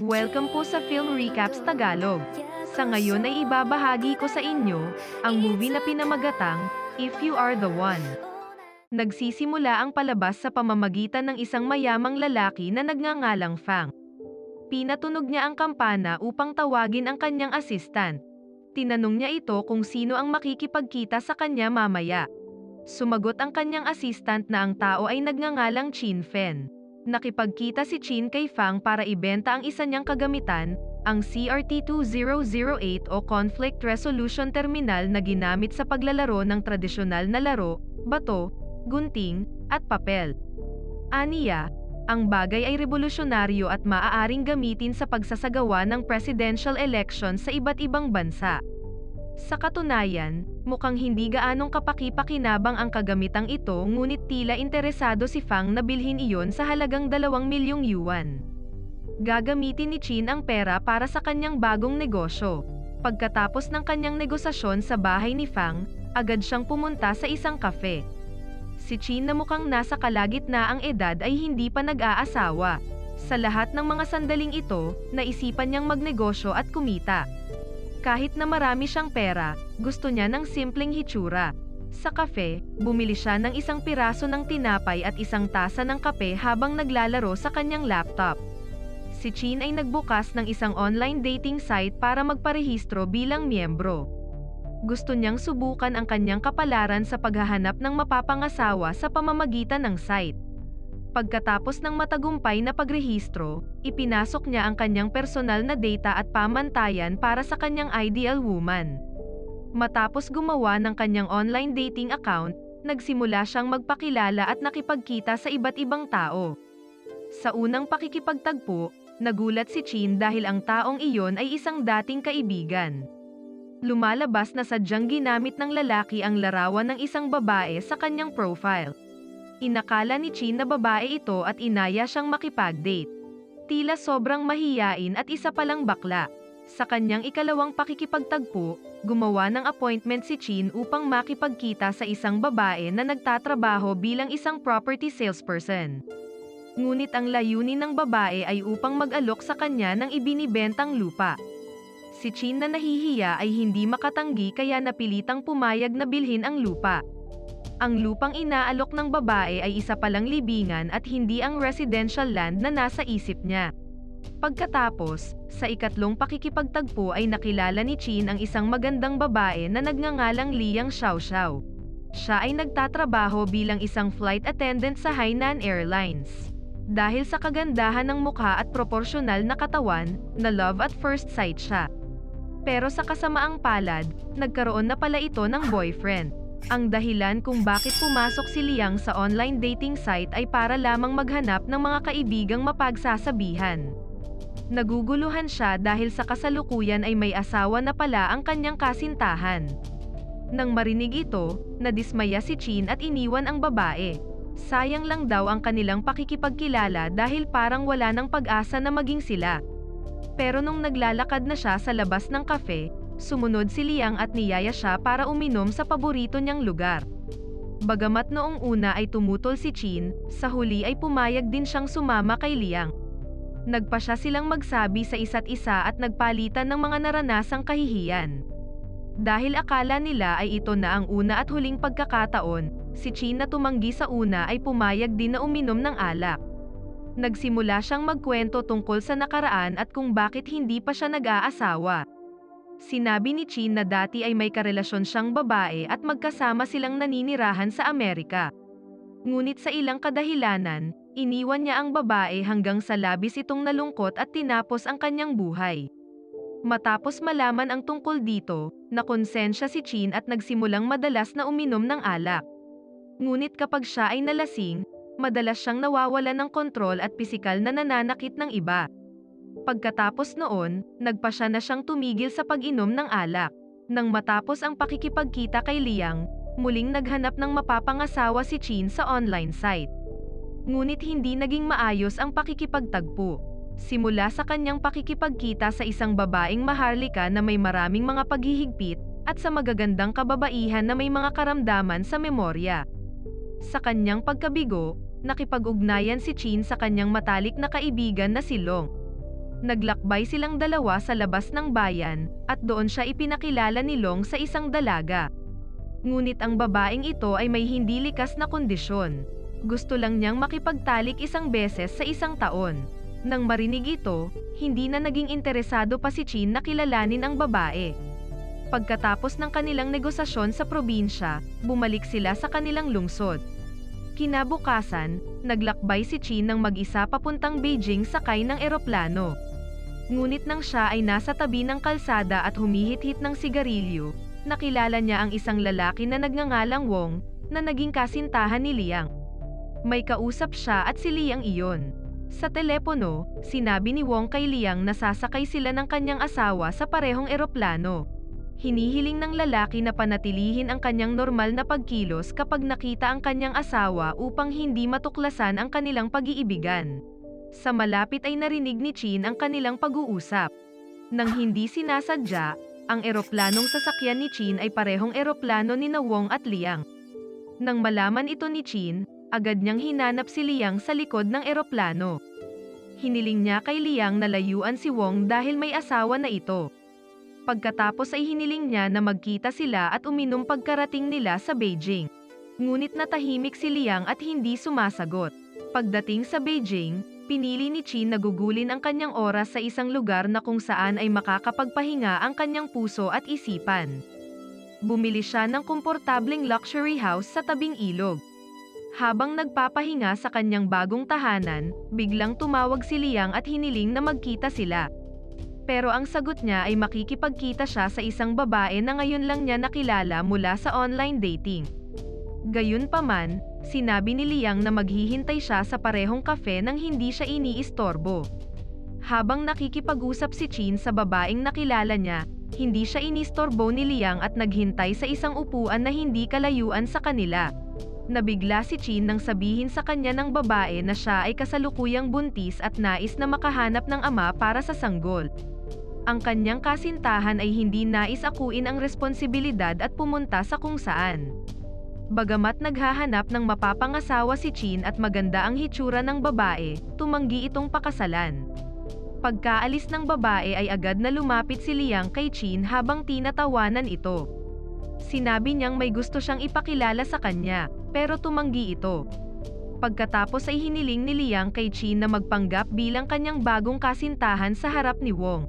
Welcome po sa Film Recaps Tagalog. Sa ngayon ay ibabahagi ko sa inyo ang movie na pinamagatang If You Are the One. Nagsisimula ang palabas sa pamamagitan ng isang mayamang lalaki na nagngangalang Fang. Pinatunog niya ang kampana upang tawagin ang kanyang assistant. Tinanong niya ito kung sino ang makikipagkita sa kanya mamaya. Sumagot ang kanyang assistant na ang tao ay nagngangalang Chin Fen. Nakipagkita si Chin kay Fang para ibenta ang isa niyang kagamitan, ang CRT-2008 o Conflict Resolution Terminal na ginamit sa paglalaro ng tradisyonal na laro, bato, gunting, at papel. Aniya, ang bagay ay revolusyonaryo at maaaring gamitin sa pagsasagawa ng presidential election sa iba't ibang bansa. Sa katunayan, mukhang hindi gaanong kapaki-pakinabang ang kagamitang ito ngunit tila interesado si Fang na bilhin iyon sa halagang 2 milyong yuan. Gagamitin ni Chin ang pera para sa kanyang bagong negosyo. Pagkatapos ng kanyang negosasyon sa bahay ni Fang, agad siyang pumunta sa isang kafe. Si Chin na mukhang nasa kalagitnaang edad ay hindi pa nag-aasawa. Sa lahat ng mga sandaling ito, naisipan niyang magnegosyo at kumita. Kahit na marami siyang pera, gusto niya ng simpleng hitsura. Sa kafe, bumili siya ng isang piraso ng tinapay at isang tasa ng kape habang naglalaro sa kanyang laptop. Si Chin ay nagbukas ng isang online dating site para magparehistro bilang miyembro. Gusto niyang subukan ang kanyang kapalaran sa paghahanap ng mapapangasawa sa pamamagitan ng site. Pagkatapos ng matagumpay na pagrehistro, ipinasok niya ang kanyang personal na data at pamantayan para sa kanyang ideal woman. Matapos gumawa ng kanyang online dating account, nagsimula siyang magpakilala at nakipagkita sa iba't ibang tao. Sa unang pakikipagtagpo, nagulat si Chin dahil ang taong iyon ay isang dating kaibigan. Lumalabas na sadyang ginamit ng lalaki ang larawan ng isang babae sa kanyang profile. Inakala ni Chin na babae ito at inaya siyang makipag-date. Tila sobrang mahiyain at isa palang bakla. Sa kanyang ikalawang pakikipagtagpo, gumawa ng appointment si Chin upang makipagkita sa isang babae na nagtatrabaho bilang isang property salesperson. Ngunit ang layunin ng babae ay upang mag-alok sa kanya ng ibinibentang lupa. Si Chin na nahihiya ay hindi makatanggi kaya napilitang pumayag na bilhin ang lupa. Ang lupang inaalok ng babae ay isa palang libingan at hindi ang residential land na nasa isip niya. Pagkatapos, sa ikatlong pakikipagtagpo ay nakilala ni Chin ang isang magandang babae na nagngangalang Liang Xiaoxiao. Siya ay nagtatrabaho bilang isang flight attendant sa Hainan Airlines. Dahil sa kagandahan ng mukha at proporsyonal na katawan, na love at first sight siya. Pero sa kasamaang palad, nagkaroon na pala ito ng boyfriend. Ang dahilan kung bakit pumasok si Liang sa online dating site ay para lamang maghanap ng mga kaibigang mapagsasabihan. Naguguluhan siya dahil sa kasalukuyan ay may asawa na pala ang kanyang kasintahan. Nang marinig ito, nadismaya si Chin at iniwan ang babae. Sayang lang daw ang kanilang pakikipagkilala dahil parang wala ng pag-asa na maging sila. Pero nung naglalakad na siya sa labas ng kafe, sumunod si Liang at niyaya siya para uminom sa paborito niyang lugar. Bagamat noong una ay tumutol si Chin, sa huli ay pumayag din siyang sumama kay Liang. Nagpa siya silang magsabi sa isa't isa at nagpalitan ng mga naranasang kahihiyan. Dahil akala nila ay ito na ang una at huling pagkakataon, si Chin na tumanggi sa una ay pumayag din na uminom ng alak. Nagsimula siyang magkwento tungkol sa nakaraan at kung bakit hindi pa siya nag-aasawa. Sinabi ni Chin na dati ay may karelasyon siyang babae at magkasama silang naninirahan sa Amerika. Ngunit sa ilang kadahilanan, iniwan niya ang babae hanggang sa labis itong nalungkot at tinapos ang kanyang buhay. Matapos malaman ang tungkol dito, nakonsensya si Chin at nagsimulang madalas na uminom ng alak. Ngunit kapag siya ay nalasing, madalas siyang nawawala ng kontrol at pisikal na nananakit ng iba. Pagkatapos noon, nagpa siya na siyang tumigil sa pag-inom ng alak. Nang matapos ang pakikipagkita kay Liang, muling naghanap ng mapapangasawa si Chin sa online site. Ngunit hindi naging maayos ang pakikipagtagpo. Simula sa kanyang pakikipagkita sa isang babaeng maharlika na may maraming mga paghihigpit, at sa magagandang kababaihan na may mga karamdaman sa memorya. Sa kanyang pagkabigo, nakipag-ugnayan si Chin sa kanyang matalik na kaibigan na si Long. Naglakbay silang dalawa sa labas ng bayan, at doon siya ipinakilala ni Long sa isang dalaga. Ngunit ang babaeng ito ay may hindi likas na kondisyon. Gusto lang niyang makipagtalik isang beses sa isang taon. Nang marinig ito, hindi na naging interesado pa si Chin na kilalanin ang babae. Pagkatapos ng kanilang negosasyon sa probinsya, bumalik sila sa kanilang lungsod. Kinabukasan, naglakbay si Chin ng mag-isa papuntang Beijing sakay ng eroplano. Ngunit nang siya ay nasa tabi ng kalsada at humihit-hit ng sigarilyo, nakilala niya ang isang lalaki na nagngangalang Wong, na naging kasintahan ni Liang. May kausap siya at si Liang iyon. Sa telepono, sinabi ni Wong kay Liang na sasakay sila ng kanyang asawa sa parehong eroplano. Hinihiling ng lalaki na panatilihin ang kanyang normal na pagkilos kapag nakita ang kanyang asawa upang hindi matuklasan ang kanilang pag-iibigan. Sa malapit ay narinig ni Chin ang kanilang pag-uusap. Nang hindi sinasadya, ang eroplanong sasakyan ni Chin ay parehong eroplano ni na Wong at Liang. Nang malaman ito ni Chin, agad niyang hinanap si Liang sa likod ng eroplano. Hiniling niya kay Liang na layuan si Wong dahil may asawa na ito. Pagkatapos ay hiniling niya na magkita sila at uminom pagkarating nila sa Beijing. Ngunit natahimik si Liang at hindi sumasagot. Pagdating sa Beijing, pinili ni Chin na gugulin ang kanyang oras sa isang lugar na kung saan ay makakapagpahinga ang kanyang puso at isipan. Bumili siya ng komportableng luxury house sa tabing ilog. Habang nagpapahinga sa kanyang bagong tahanan, biglang tumawag si Liang at hiniling na magkita sila. Pero ang sagot niya ay makikipagkita siya sa isang babae na ngayon lang niya nakilala mula sa online dating. Gayunpaman, sinabi ni Liang na maghihintay siya sa parehong kafe nang hindi siya iniistorbo. Habang nakikipag-usap si Chin sa babaeng nakilala niya, hindi siya inistorbo ni Liang at naghintay sa isang upuan na hindi kalayuan sa kanila. Nabigla si Chin nang sabihin sa kanya ng babae na siya ay kasalukuyang buntis at nais na makahanap ng ama para sa sanggol. Ang kanyang kasintahan ay hindi nais akuin ang responsibilidad at pumunta sa kung saan. Bagamat naghahanap ng mapapangasawa si Chin at maganda ang hitsura ng babae, tumanggi itong pakasalan. Pagkaalis ng babae ay agad na lumapit si Liang kay Chin habang tinatawanan ito. Sinabi niyang may gusto siyang ipakilala sa kanya, pero tumanggi ito. Pagkatapos ay hiniling ni Liang kay Chin na magpanggap bilang kanyang bagong kasintahan sa harap ni Wong.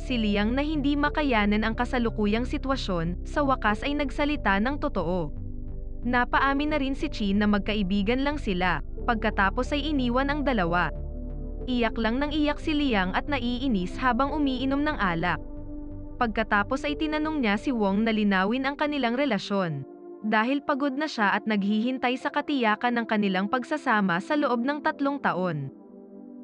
Si Liang na hindi makayanan ang kasalukuyang sitwasyon, sa wakas ay nagsalita ng totoo. Napaamin na rin si Chin na magkaibigan lang sila, pagkatapos ay iniwan ang dalawa. Iyak lang ng iyak si Liang at naiinis habang umiinom ng alak. Pagkatapos ay tinanong niya si Wong na linawin ang kanilang relasyon. Dahil pagod na siya at naghihintay sa katiyakan ng kanilang pagsasama sa loob ng tatlong taon.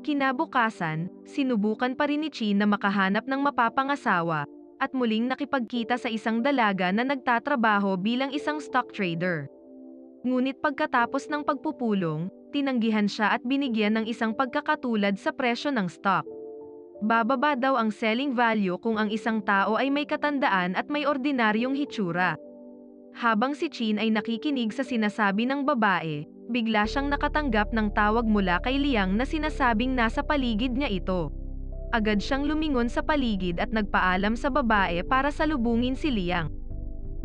Kinabukasan, sinubukan pa rin ni Chin na makahanap ng mapapangasawa, at muling nakipagkita sa isang dalaga na nagtatrabaho bilang isang stock trader. Ngunit pagkatapos ng pagpupulong, tinanggihan siya at binigyan ng isang pagkakatulad sa presyo ng stock. Bababa daw ang selling value kung ang isang tao ay may katandaan at may ordinaryong hitsura. Habang si Chin ay nakikinig sa sinasabi ng babae, bigla siyang nakatanggap ng tawag mula kay Liang na sinasabing nasa paligid niya ito. Agad siyang lumingon sa paligid at nagpaalam sa babae para salubungin si Liang.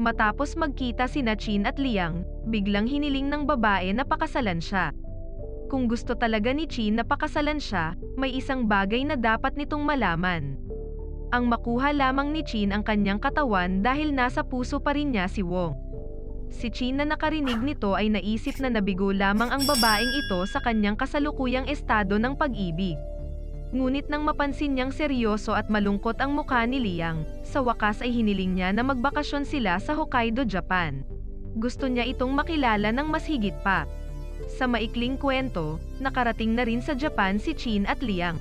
Matapos magkita si Chin at Liang, biglang hiniling ng babae na pakasalan siya. Kung gusto talaga ni Chin na pakasalan siya, may isang bagay na dapat nitong malaman. Ang makuha lamang ni Chin ang kanyang katawan dahil nasa puso pa rin niya si Wong. Si Chin na nakarinig nito ay naisip na nabigo lamang ang babaeng ito sa kanyang kasalukuyang estado ng pag-ibig. Ngunit nang mapansin niyang seryoso at malungkot ang mukha ni Liang, sa wakas ay hiniling niya na magbakasyon sila sa Hokkaido, Japan. Gusto niya itong makilala ng mas higit pa. Sa maikling kwento, nakarating na rin sa Japan si Chin at Liang.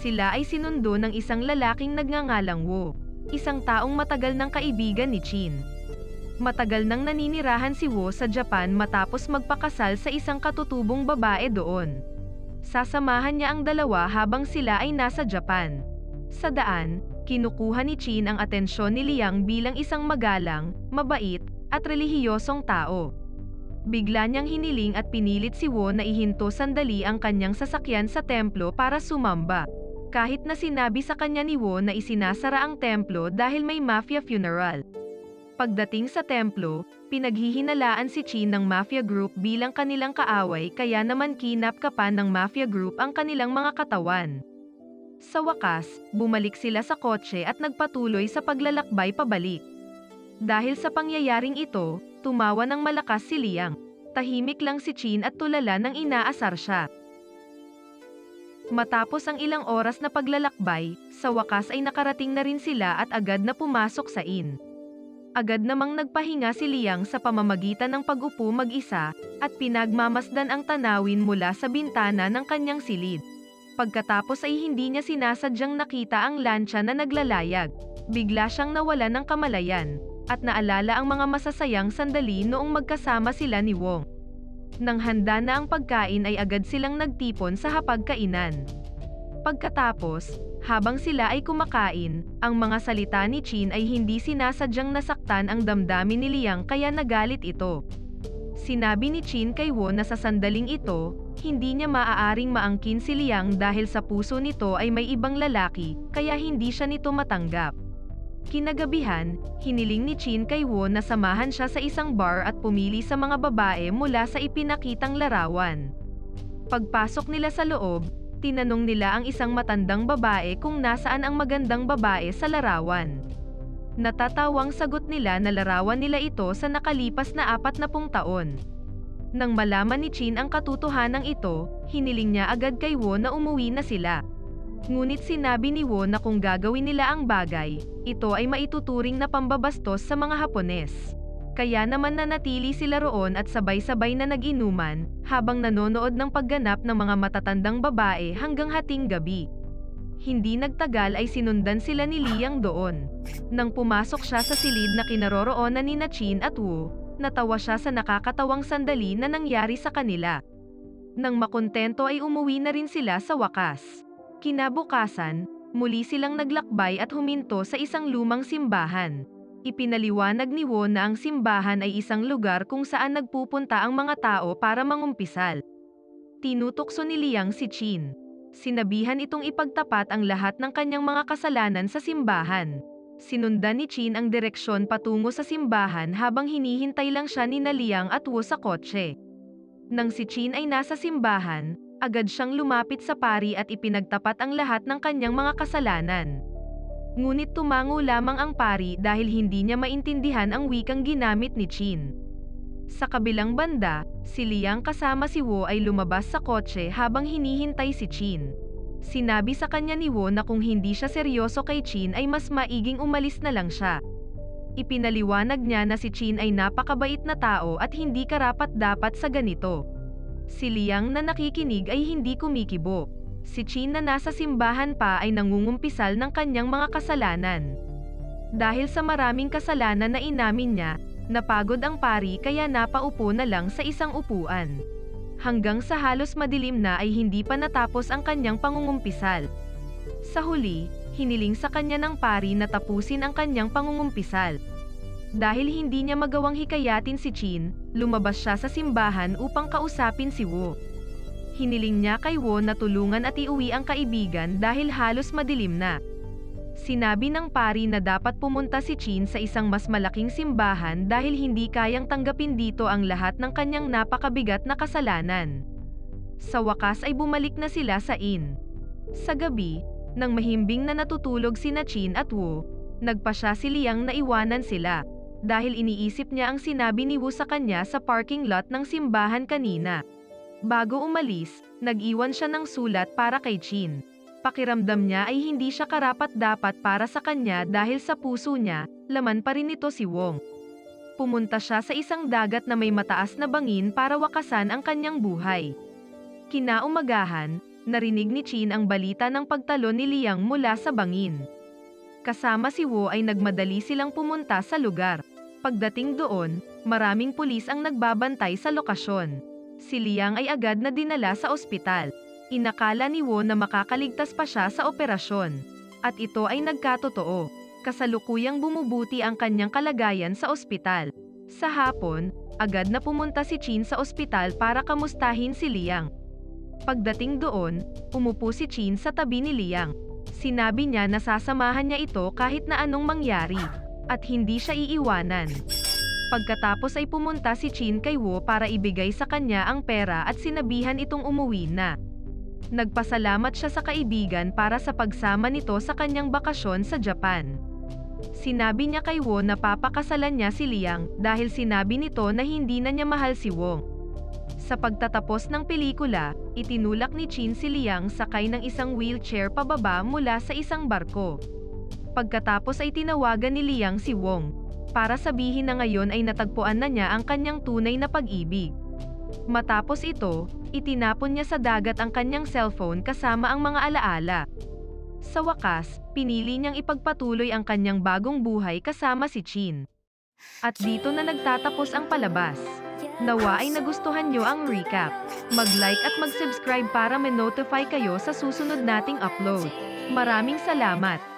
Sila ay sinundo ng isang lalaking nagngangalang Wu, isang taong matagal ng kaibigan ni Chin. Matagal nang naninirahan si Wu sa Japan matapos magpakasal sa isang katutubong babae doon. Sasamahan niya ang dalawa habang sila ay nasa Japan. Sa daan, kinukuha ni Chin ang atensyon ni Liang bilang isang magalang, mabait, at relihiyosong tao. Bigla niyang hiniling at pinilit si Wo na ihinto sandali ang kanyang sasakyan sa templo para sumamba. Kahit na sinabi sa kanya ni Wo na isinasara ang templo dahil may mafia funeral. Pagdating sa templo, pinaghihinalaan si Chin ng mafia group bilang kanilang kaaway kaya naman kinapkapan ng mafia group ang kanilang mga katawan. Sa wakas, bumalik sila sa kotse at nagpatuloy sa paglalakbay pabalik. Dahil sa pangyayaring ito, tumawa ng malakas si Liang. Tahimik lang si Chin at tulala nang inaasar siya. Matapos ang ilang oras na paglalakbay, sa wakas ay nakarating na rin sila at agad na pumasok sa inn. Agad namang nagpahinga si Liang sa pamamagitan ng pag-upo mag-isa, at pinagmamasdan ang tanawin mula sa bintana ng kanyang silid. Pagkatapos ay hindi niya sinasadyang nakita ang lansya na naglalayag. Bigla siyang nawala ng kamalayan, at naalala ang mga masasayang sandali noong magkasama sila ni Wong. Nang handa na ang pagkain ay agad silang nagtipon sa hapagkainan. Pagkatapos, habang sila ay kumakain, ang mga salita ni Chin ay hindi sinasadyang nasaktan ang damdamin ni Liang kaya nagalit ito. Sinabi ni Chin kay Wo na sa sandaling ito, hindi niya maaaring maangkin si Liang dahil sa puso nito ay may ibang lalaki, kaya hindi siya nito matanggap. Kinagabihan, hiniling ni Chin kay Wo na samahan siya sa isang bar at pumili sa mga babae mula sa ipinakitang larawan. Pagpasok nila sa loob, tinanong nila ang isang matandang babae kung nasaan ang magandang babae sa larawan. Natatawang sagot nila na larawan nila ito sa nakalipas na apat na pung taon. Nang malaman ni Chin ang katotohanan ito, hiniling niya agad kay Wo na umuwi na sila. Ngunit sinabi ni Wo na kung gagawin nila ang bagay, ito ay maituturing na pambabastos sa mga Hapones. Kaya naman nanatili sila roon at sabay-sabay na nag-inuman, habang nanonood ng pagganap ng mga matatandang babae hanggang hating gabi. Hindi nagtagal ay sinundan sila ni Liang doon. Nang pumasok siya sa silid na kinaroroonan ni Chin at Wu, natawa siya sa nakakatawang sandali na nangyari sa kanila. Nang makontento ay umuwi na rin sila sa wakas. Kinabukasan, muli silang naglakbay at huminto sa isang lumang simbahan. Ipinaliwanag ni Wo na ang simbahan ay isang lugar kung saan nagpupunta ang mga tao para mangumpisal. Tinutukso ni Liang si Chin. Sinabihan itong ipagtapat ang lahat ng kanyang mga kasalanan sa simbahan. Sinundan ni Chin ang direksyon patungo sa simbahan habang hinihintay lang siya ni Liang at Wu sa kotse. Nang si Chin ay nasa simbahan, agad siyang lumapit sa pari at ipinagtapat ang lahat ng kanyang mga kasalanan. Ngunit tumango lamang ang pari dahil hindi niya maintindihan ang wikang ginamit ni Chin. Sa kabilang banda, si Liang kasama si Wo ay lumabas sa kotse habang hinihintay si Chin. Sinabi sa kanya ni Wo na kung hindi siya seryoso kay Chin ay mas maiging umalis na lang siya. Ipinaliwanag niya na si Chin ay napakabait na tao at hindi karapat dapat sa ganito. Si Liang na nakikinig ay hindi kumikibo. Si Chin na nasa simbahan pa ay nangungumpisal ng kanyang mga kasalanan. Dahil sa maraming kasalanan na inamin niya, napagod ang pari kaya napaupo na lang sa isang upuan. Hanggang sa halos madilim na ay hindi pa natapos ang kanyang pangungumpisal. Sa huli, hiniling sa kanya ng pari na tapusin ang kanyang pangungumpisal. Dahil hindi niya magawang hikayatin si Chin, lumabas siya sa simbahan upang kausapin si Wu. Hiniling niya kay Wo na tulungan at iuwi ang kaibigan dahil halos madilim na. Sinabi ng pari na dapat pumunta si Chin sa isang mas malaking simbahan dahil hindi kayang tanggapin dito ang lahat ng kanyang napakabigat na kasalanan. Sa wakas ay bumalik na sila sa inn. Sa gabi, nang mahimbing na natutulog sina Chin at Wu, nagpa siya si Liang na iwanan sila dahil iniisip niya ang sinabi ni Wu sa kanya sa parking lot ng simbahan kanina. Bago umalis, nag-iwan siya ng sulat para kay Chin. Pakiramdam niya ay hindi siya karapat-dapat para sa kanya dahil sa puso niya, laman pa rin ito si Wong. Pumunta siya sa isang dagat na may mataas na bangin para wakasan ang kanyang buhay. Kinaumagahan, narinig ni Chin ang balita ng pagtalo ni Liang mula sa bangin. Kasama si Wo ay nagmadali silang pumunta sa lugar. Pagdating doon, maraming pulis ang nagbabantay sa lokasyon. Si Liang ay agad na dinala sa ospital. Inakala ni Wo na makakaligtas pa siya sa operasyon. At ito ay nagkatotoo. Kasalukuyang bumubuti ang kanyang kalagayan sa ospital. Sa hapon, agad na pumunta si Chin sa ospital para kamustahin si Liang. Pagdating doon, umupo si Chin sa tabi ni Liang. Sinabi niya na sasamahan niya ito kahit na anong mangyari, at hindi siya iiwanan. Pagkatapos ay pumunta si Chin kay Wo para ibigay sa kanya ang pera at sinabihan itong umuwi na. Nagpasalamat siya sa kaibigan para sa pagsama nito sa kanyang bakasyon sa Japan. Sinabi niya kay Wo na papakasalan niya si Liang dahil sinabi nito na hindi na niya mahal si Wong. Sa pagtatapos ng pelikula, itinulak ni Chin si Liang sakay ng isang wheelchair pababa mula sa isang barko. Pagkatapos ay tinawagan ni Liang si Wong, para sabihin na ngayon ay natagpuan na niya ang kanyang tunay na pag-ibig. Matapos ito, itinapon niya sa dagat ang kanyang cellphone kasama ang mga alaala. Sa wakas, pinili niyang ipagpatuloy ang kanyang bagong buhay kasama si Chin. At dito na nagtatapos ang palabas. Nawa ay nagustuhan nyo ang recap. Mag-like at mag-subscribe para ma-notify kayo sa susunod nating upload. Maraming salamat!